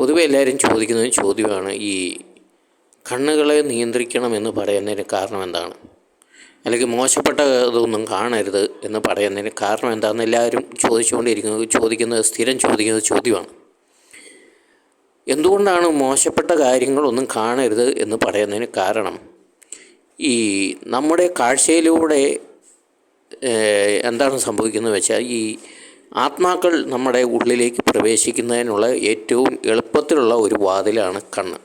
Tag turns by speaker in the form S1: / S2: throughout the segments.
S1: പൊതുവെ എല്ലാവരും ചോദിക്കുന്ന ചോദ്യമാണ് ഈ കണ്ണുകളെ നിയന്ത്രിക്കണമെന്ന് പറയുന്നതിന് കാരണം എന്താണ്? അല്ലെങ്കിൽ മോശപ്പെട്ട ഇതൊന്നും കാണരുത് എന്ന് പറയുന്നതിന് കാരണം എന്താണെന്ന് എല്ലാവരും ചോദിച്ചുകൊണ്ടിരിക്കുന്നത് ചോദിക്കുന്നത് സ്ഥിരം ചോദിക്കുന്ന ചോദ്യമാണ്. എന്തുകൊണ്ടാണ് മോശപ്പെട്ട കാര്യങ്ങളൊന്നും കാണരുത് എന്ന് പറയുന്നതിന് കാരണം? ഈ നമ്മുടെ കാഴ്ചയിലൂടെ എന്താണ് സംഭവിക്കുന്നത് വെച്ചാൽ ഈ ആത്മാക്കൾ നമ്മുടെ ഉള്ളിലേക്ക് പ്രവേശിക്കുന്നതിനുള്ള ഏറ്റവും എളുപ്പത്തിലുള്ള ഒരു വാതിലാണ് കണ്ണ്.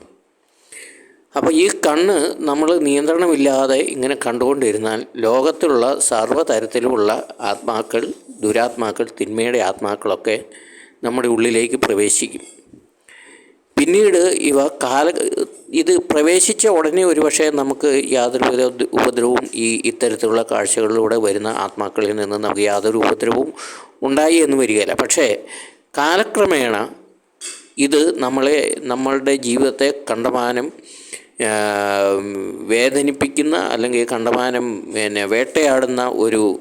S1: അപ്പോൾ ഈ കണ്ണ് നമ്മൾ നിയന്ത്രണമില്ലാതെ ഇങ്ങനെ കണ്ടുകൊണ്ടിരുന്നാൽ ലോകത്തിലുള്ള സർവതരത്തിലുമുള്ള ആത്മാക്കൾ ദുരാത്മാക്കൾ തിന്മയുടെ ആത്മാക്കളൊക്കെ നമ്മുടെ ഉള്ളിലേക്ക് പ്രവേശിക്കും. പിന്നീട് ഇവ കാല ഇത് പ്രവേശിച്ച ഉടനെ ഒരുപക്ഷെ നമുക്ക് യാതൊരു വിധ ഉപദ്രവവും ഈ ഇത്തരത്തിലുള്ള കാഴ്ചകളിലൂടെ വരുന്ന ആത്മാക്കളിൽ നിന്ന് നമുക്ക് യാതൊരു ഉപദ്രവവും ഉണ്ടായി എന്ന് വരികയില്ല. പക്ഷേ കാലക്രമേണ ഇത് നമ്മളെ നമ്മളുടെ ജീവിതത്തെ കണ്ടമാനം വേദനിപ്പിക്കുന്ന അല്ലെങ്കിൽ കണ്ടമാനം പിന്നെ വേട്ടയാടുന്ന ഒരു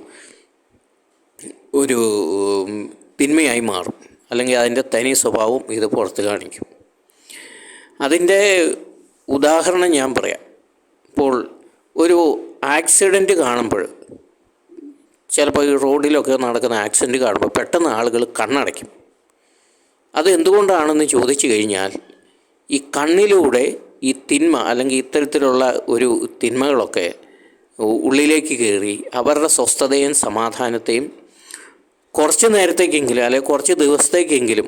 S1: ഒരു തിന്മയായി മാറും. അല്ലെങ്കിൽ അതിന്റെ തനി സ്വഭാവം ഇത് പുറത്ത് കാണിക്കും. അതിന്റെ ഉദാഹരണം ഞാൻ പറയാം. ഇപ്പോൾ ഒരു ആക്സിഡന്റ് കാണുമ്പോൾ ചിലപ്പോൾ ഈ റോഡിലൊക്കെ നടക്കുന്ന ആക്സിഡന്റ് കാണുമ്പോൾ പെട്ടെന്ന് ആളുകൾ കണ്ണടയ്ക്കും. അത് എന്തുകൊണ്ടാണെന്ന് ചോദിച്ചു കഴിഞ്ഞാൽ ഈ കണ്ണിലൂടെ ഈ തിന്മ അല്ലെങ്കിൽ ഇത്തരത്തിലുള്ള ഒരു തിന്മകളൊക്കെ ഉള്ളിലേക്ക് കയറി അവരുടെ സ്വസ്ഥതയും സമാധാനത്തെയും കുറച്ച് നേരത്തേക്കെങ്കിലും അല്ലെങ്കിൽ കുറച്ച് ദിവസത്തേക്കെങ്കിലും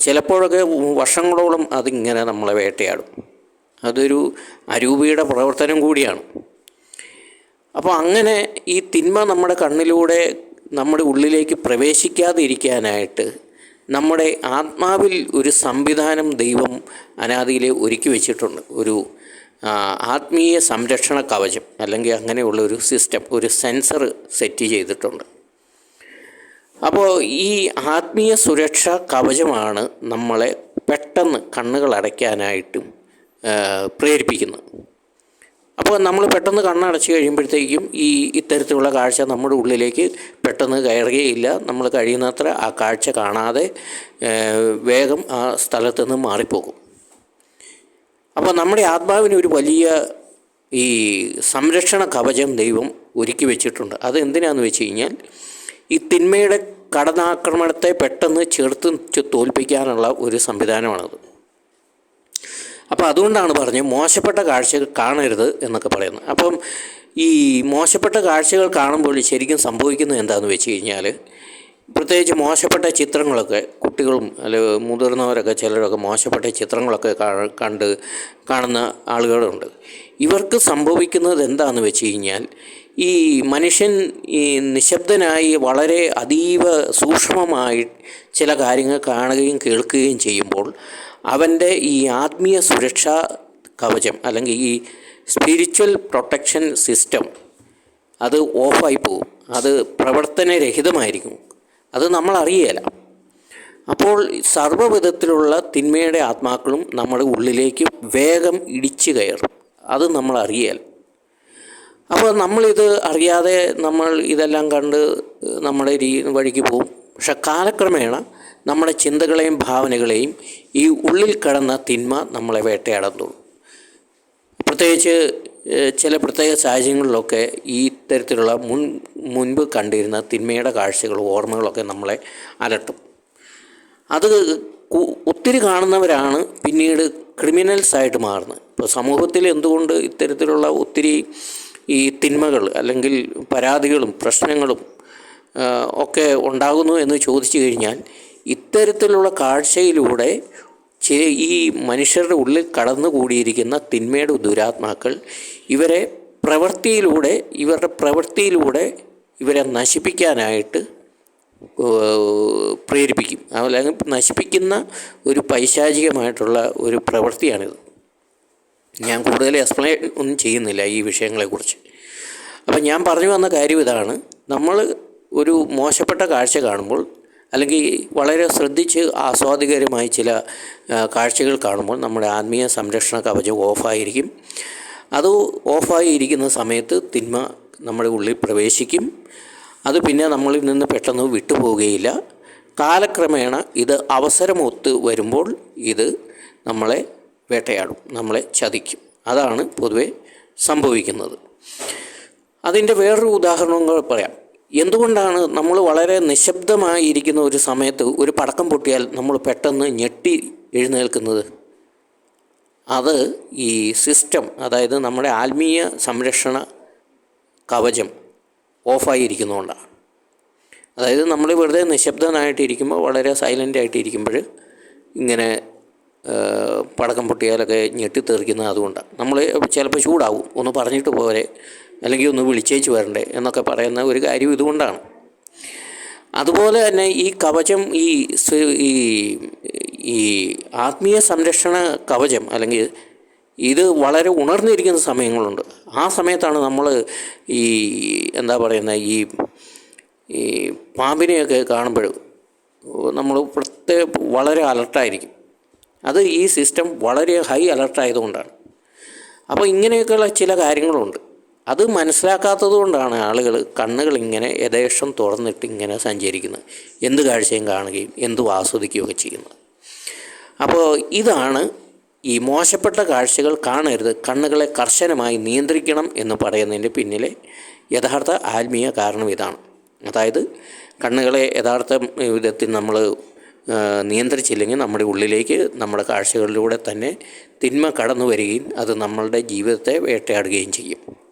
S1: ചിലപ്പോഴൊക്കെ വർഷങ്ങളോളം അതിങ്ങനെ നമ്മളെ വേട്ടയാടും. അതൊരു അരൂപിയുടെ പ്രവർത്തനം കൂടിയാണ്. അപ്പോൾ അങ്ങനെ ഈ തിന്മ നമ്മുടെ കണ്ണിലൂടെ നമ്മുടെ ഉള്ളിലേക്ക് പ്രവേശിക്കാതിരിക്കാനായിട്ട് നമ്മുടെ ആത്മാവിൽ ഒരു സംവിധാനം ദൈവം അനാദിയിലെ ഒരുക്കി വെച്ചിട്ടുണ്ട്. ഒരു ആത്മീയ സംരക്ഷണ കവചം അല്ലെങ്കിൽ അങ്ങനെയുള്ള ഒരു സിസ്റ്റം ഒരു സെൻസർ സെറ്റ് ചെയ്തിട്ടുണ്ട്. അപ്പോൾ ഈ ആത്മീയ സുരക്ഷ കവചമാണ് നമ്മളെ പെട്ടെന്ന് കണ്ണുകൾ അടയ്ക്കാനായിട്ടും പ്രേരിപ്പിക്കുന്നത്. അപ്പോൾ നമ്മൾ പെട്ടെന്ന് കണ്ണടച്ച് കഴിയുമ്പോഴത്തേക്കും ഈ ഇത്തരത്തിലുള്ള കാഴ്ച നമ്മുടെ ഉള്ളിലേക്ക് പെട്ടെന്ന് കയറുകയില്ല. നമ്മൾ കഴിയുന്നത്ര ആ കാഴ്ച കാണാതെ വേഗം ആ സ്ഥലത്ത് നിന്ന് മാറിപ്പോകും. അപ്പോൾ നമ്മുടെ ആത്മാവിന് ഒരു വലിയ ഈ സംരക്ഷണ കവചം ദൈവം ഒരുക്കി വെച്ചിട്ടുണ്ട്. അത് എന്തിനാന്ന് വെച്ച് കഴിഞ്ഞാൽ ഈ തിന്മയുടെ കടന്നാക്രമണത്തെ പെട്ടെന്ന് ചെറുത്ത് തോൽപ്പിക്കാനുള്ള ഒരു സംവിധാനമാണത്. അപ്പോൾ അതുകൊണ്ടാണ് പറഞ്ഞത് മോശപ്പെട്ട കാഴ്ചകൾ കാണരുത് എന്നൊക്കെ പറയുന്നത്. അപ്പം ഈ മോശപ്പെട്ട കാഴ്ചകൾ കാണുമ്പോൾ ശരിക്കും സംഭവിക്കുന്നത് എന്താണെന്ന് വെച്ച് കഴിഞ്ഞാൽ പ്രത്യേകിച്ച് മോശപ്പെട്ട ചിത്രങ്ങളൊക്കെ കുട്ടികളും അല്ലെ മുതിർന്നവരൊക്കെ ചിലരൊക്കെ മോശപ്പെട്ട ചിത്രങ്ങളൊക്കെ കണ്ട് കാണുന്ന ആളുകളുണ്ട്. ഇവർക്ക് സംഭവിക്കുന്നത് എന്താണെന്ന് വെച്ച് കഴിഞ്ഞാൽ ഈ മനുഷ്യൻ ഈ നിശബ്ദനായി വളരെ അതീവ സൂക്ഷ്മമായി ചില കാര്യങ്ങൾ കാണുകയും കേൾക്കുകയും ചെയ്യുമ്പോൾ അവന്റെ ഈ ആത്മീയ സുരക്ഷാ കവചം അല്ലെങ്കിൽ ഈ സ്പിരിച്വൽ പ്രൊട്ടക്ഷൻ സിസ്റ്റം അത് ഓഫായി പോകും. അത് പ്രവർത്തനരഹിതമായിരിക്കും. അത് നമ്മൾ അറിയേല. അപ്പോൾ സർവവിധത്തിലുള്ള തിന്മയുടെ ആത്മാക്കളും നമ്മുടെ ഉള്ളിലേക്ക് വേഗം ഇടിച്ചു കയറും. അത് നമ്മൾ അറിയേല. അപ്പോൾ നമ്മളിത് അറിയാതെ നമ്മൾ ഇതെല്ലാം കണ്ട് നമ്മുടെ രീ വഴിക്ക് പോകും. പക്ഷെ കാലക്രമേണ നമ്മുടെ ചിന്തകളെയും ഭാവനകളെയും ഈ ഉള്ളിൽ കടന്ന തിന്മ നമ്മളെ വേട്ടയാടുന്നു. പ്രത്യേകിച്ച് ചില പ്രത്യേക സാഹചര്യങ്ങളിലൊക്കെ ഈ തരത്തിലുള്ള മുൻ മുൻപ് കണ്ടിരുന്ന തിന്മയുടെ കാഴ്ചകളും ഓർമ്മകളൊക്കെ നമ്മളെ അലട്ടും. അത് ഒത്തിരി കാണുന്നവരാണ് പിന്നീട് ക്രിമിനൽസ് ആയിട്ട് മാറുന്നത്. ഇപ്പോൾ സമൂഹത്തിൽ എന്തുകൊണ്ട് ഇത്തരത്തിലുള്ള ഒത്തിരി ഈ തിന്മകൾ അല്ലെങ്കിൽ പരാതികളും പ്രശ്നങ്ങളും ഒക്കെ ഉണ്ടാകുന്നു എന്ന് ചോദിച്ചു കഴിഞ്ഞാൽ ഇത്തരത്തിലുള്ള കാഴ്ചയിലൂടെ ഈ മനുഷ്യരുടെ ഉള്ളിൽ കടന്നുകൂടിയിരിക്കുന്ന തിന്മയുടെ ദുരാത്മാക്കൾ ഇവരെ പ്രവൃത്തിയിലൂടെ ഇവരുടെ പ്രവൃത്തിയിലൂടെ ഇവരെ നശിപ്പിക്കാനായിട്ട് പ്രേരിപ്പിക്കും. അല്ലെങ്കിൽ നശിപ്പിക്കുന്ന ഒരു പൈശാചികമായിട്ടുള്ള ഒരു പ്രവൃത്തിയാണിത്. ഞാൻ കൂടുതൽ എക്സ്പ്ലെയിൻ ഒന്നും ചെയ്യുന്നില്ല ഈ വിഷയങ്ങളെക്കുറിച്ച്. അപ്പം ഞാൻ പറഞ്ഞു വന്ന കാര്യം ഇതാണ്. നമ്മൾ ഒരു മോശപ്പെട്ട കാഴ്ച കാണുമ്പോൾ അല്ലെങ്കിൽ വളരെ ശ്രദ്ധിച്ച് ആസ്വാദികരമായ ചില കാഴ്ചകൾ കാണുമ്പോൾ നമ്മുടെ ആത്മീയ സംരക്ഷണ കവചം ഓഫായിരിക്കും. അത് ഓഫായി ഇരിക്കുന്ന സമയത്ത് തിന്മ നമ്മുടെ ഉള്ളിൽ പ്രവേശിക്കും. അത് പിന്നെ നമ്മളിൽ നിന്ന് പെട്ടെന്ന് വിട്ടുപോവുകയില്ല. കാലക്രമേണ ഇത് അവസരമൊത്ത് വരുമ്പോൾ ഇത് നമ്മളെ വേട്ടയാടും നമ്മളെ ചതിക്കും. അതാണ് പൊതുവെ സംഭവിക്കുന്നത്. അതിന്റെ വേറൊരു ഉദാഹരണം പറയാം. എന്തുകൊണ്ടാണ് നമ്മൾ വളരെ നിശബ്ദമായിരിക്കുന്ന ഒരു സമയത്ത് ഒരു പടക്കം പൊട്ടിയാൽ നമ്മൾ പെട്ടെന്ന് ഞെട്ടി എഴുന്നേൽക്കുന്നത്? അത് ഈ സിസ്റ്റം അതായത് നമ്മുടെ ആത്മീയ സംരക്ഷണ കവചം ഓഫായിരിക്കുന്നതുകൊണ്ടാണ്. അതായത് നമ്മൾ വെറുതെ നിശബ്ദനായിട്ടിരിക്കുമ്പോൾ വളരെ സൈലന്റ് ആയിട്ടിരിക്കുമ്പോൾ ഇങ്ങനെ പടക്കം പൊട്ടിയാലൊക്കെ ഞെട്ടിത്തെറിക്കുന്നത് അതുകൊണ്ടാണ്. നമ്മൾ ചിലപ്പോൾ ചൂടാവും ഒന്ന് പറഞ്ഞിട്ട് പോരെ. അല്ലെങ്കിൽ ഒന്ന് വിളിച്ചേച്ച് വരണ്ടേ എന്നൊക്കെ പറയുന്ന ഒരു കാര്യം ഇതുകൊണ്ടാണ്. അതുപോലെ തന്നെ ഈ കവചം ഈ ഈ ഈ ആത്മീയ സംരക്ഷണ കവചം അല്ലെങ്കിൽ ഇത് വളരെ ഉണർന്നിരിക്കുന്ന സമയങ്ങളുണ്ട്. ആ സമയത്താണ് നമ്മൾ ഈ എന്താ പറയുന്നത് ഈ ഈ പാമ്പിനെയൊക്കെ കാണുമ്പോൾ നമ്മൾ പ്രത്യേക വളരെ അലർട്ടായിരിക്കും. അത് ഈ സിസ്റ്റം വളരെ ഹൈ അലർട്ടായതുകൊണ്ടാണ്. അപ്പോൾ ഇങ്ങനെയൊക്കെയുള്ള ചില കാര്യങ്ങളുണ്ട്. അത് മനസ്സിലാക്കാത്തത് കൊണ്ടാണ് ആളുകൾ കണ്ണുകൾ ഇങ്ങനെ യഥേഷ്ടം തുറന്നിട്ട് ഇങ്ങനെ സഞ്ചരിക്കുന്നത്. എന്ത് കാഴ്ചയും കാണുകയും എന്തും ആസ്വദിക്കുകയൊക്കെ ചെയ്യുന്നത്. അപ്പോൾ ഇതാണ് ഈ മോശപ്പെട്ട കാഴ്ചകൾ കാണരുത്. കണ്ണുകളെ കർശനമായി നിയന്ത്രിക്കണം എന്ന് പറയുന്നതിന്റെ പിന്നിലെ യഥാർത്ഥ ആത്മീയ കാരണം ഇതാണ്. അതായത് കണ്ണുകളെ യഥാർത്ഥ വിധത്തിൽ നമ്മൾ നിയന്ത്രിച്ചില്ലെങ്കിൽ നമ്മുടെ ഉള്ളിലേക്ക് നമ്മുടെ കാഴ്ചകളിലൂടെ തന്നെ തിന്മ കടന്നു വരികയും അത് നമ്മളുടെ ജീവിതത്തെ വേട്ടയാടുകയും ചെയ്യും.